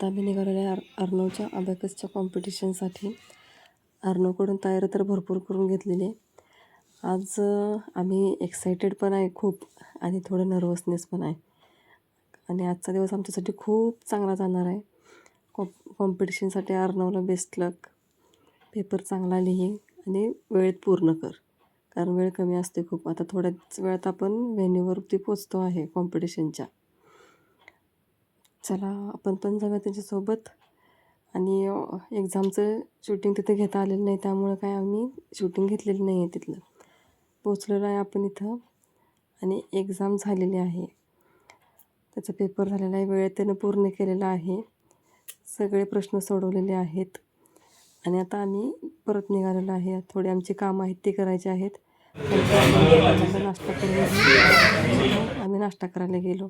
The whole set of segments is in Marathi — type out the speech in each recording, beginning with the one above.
आता आम्ही निघालेलो आहे अर अर्णवच्या अबॅकसच्या कॉम्पिटिशनसाठी अर्णवकडून तयारी तर भरपूर करून घेतलेली आहे. आज आम्ही एक्सायटेड पण आहे खूप आणि थोडं नर्वसनेस पण आहे. आणि आजचा दिवस आमच्यासाठी खूप चांगला जाणार आहे. कॉम्प कॉम्पिटिशनसाठी अर्णवला बेस्ट लक पेपर चांगला लिही आणि वेळेत पूर्ण कर. कारण वेळ कमी असते खूप. आता थोड्याच वेळात आपण व्हेन्यूवरती पोचतो आहे कॉम्पिटिशनच्या चला आपण पण जाऊया त्यांच्यासोबत. आणि एक्झामचं शूटिंग तिथे घेता आलेलं नाही त्यामुळं काय आम्ही शूटिंग घेतलेलं नाही आहे तिथलं. पोचलेलो आहे आपण इथं. आणि एक्झाम झालेली आहे. त्याचा पेपर झालेला आहे वेळेत त्यानं पूर्ण केलेला आहे. सगळे प्रश्न सोडवलेले आहेत. आणि आता आम्ही परत निघालेलो आहे. थोडे आमचे कामं आहेत ते करायचे आहेत. नाश्ता करून आम्ही नाश्ता करायला गेलो.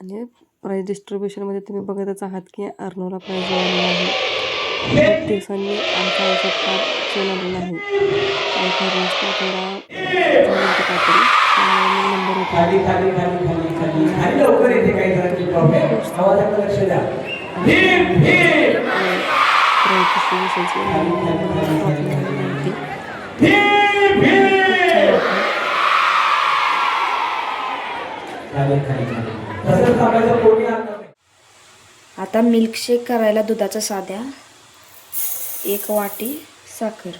आणि प्राईज डिस्ट्रीब्युशनमध्ये तुम्ही बघतच आहात की अर्नवला प्राईज मिळालेला आहे. खूप दिवसांनी आमच्या आयुष्यात फार क्षण आलेला आहे. काही खरं नसतं थोडा नंबर होता आता मिल्कशेक करायला दुधाचा साध्या एक वाटी साखर.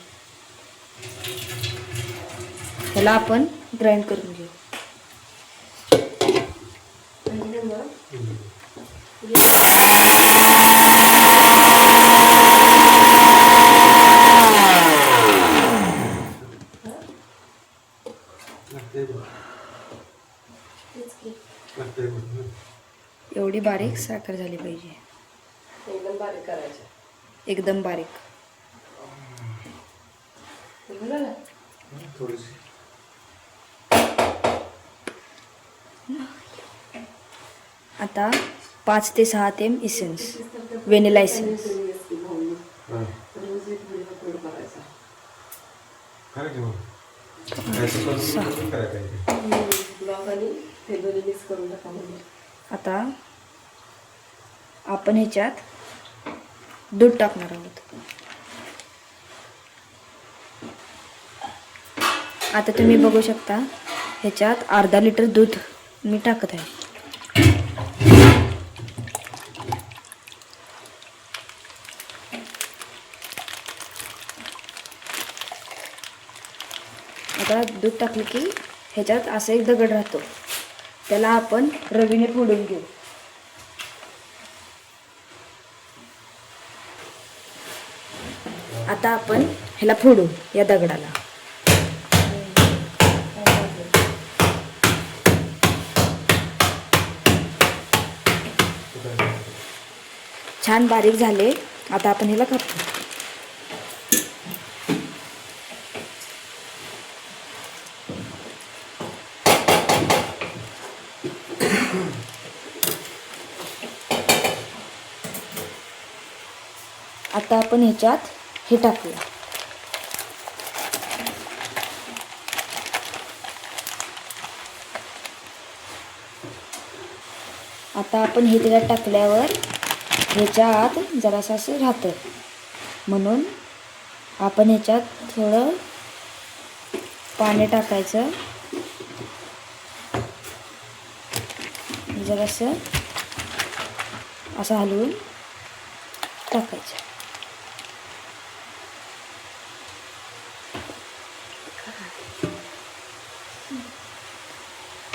ह्याला आपण ग्राइंड करून घेऊ. एवढी बारीक साखर झाली पाहिजे. एकदम बारीक करायचं. एकदम बारीक. आता पाच ते सहा थेंब इसेन्स व्हेनिला इसेन्स आता आपण ह्याच्यात दूध टाकणार आहोत. आता तुम्ही बघू शकता ह्याच्यात अर्धा लिटर दूध मी टाकत आहे. आता दूध टाकलं की ह्याच्यात असं एक दगड राहतो. त्याला आपण रवीने फोडून घेऊ. आता आपण ह्याला फोडू या दगडाला. छान बारीक झाले. आता आपण ह्याला कापू. आता आपण ह्याच्यात हे टाकूया. आता आपण हे तिला टाकल्यावर ह्याच्या आत जरासं असं राहतं. म्हणून आपण ह्याच्यात थोडं पाणी टाकायचं. जरासं असं हलवून टाकायचं.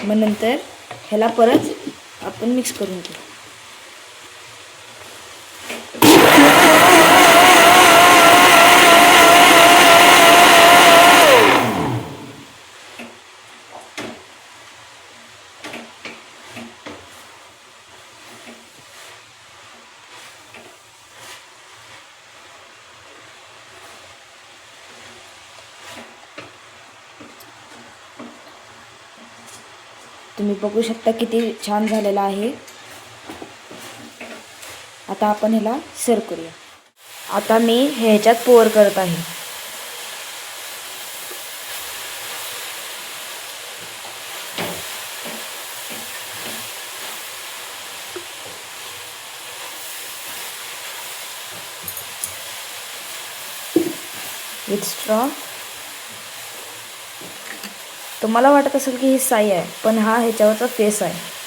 मग नंतर ह्याला परत आपण मिक्स करून घेऊ. तुम्ही बघू शकता किती छान झालेला आहे. आता आपण ह्याला सर्व करूया. आता मी ह्याच्यात पोअर करत आहे. विथ स्ट्रॉ तुम्हाला वाटत असेल की ही साई आहे पण हा ह्याच्यावरचा फेस आहे.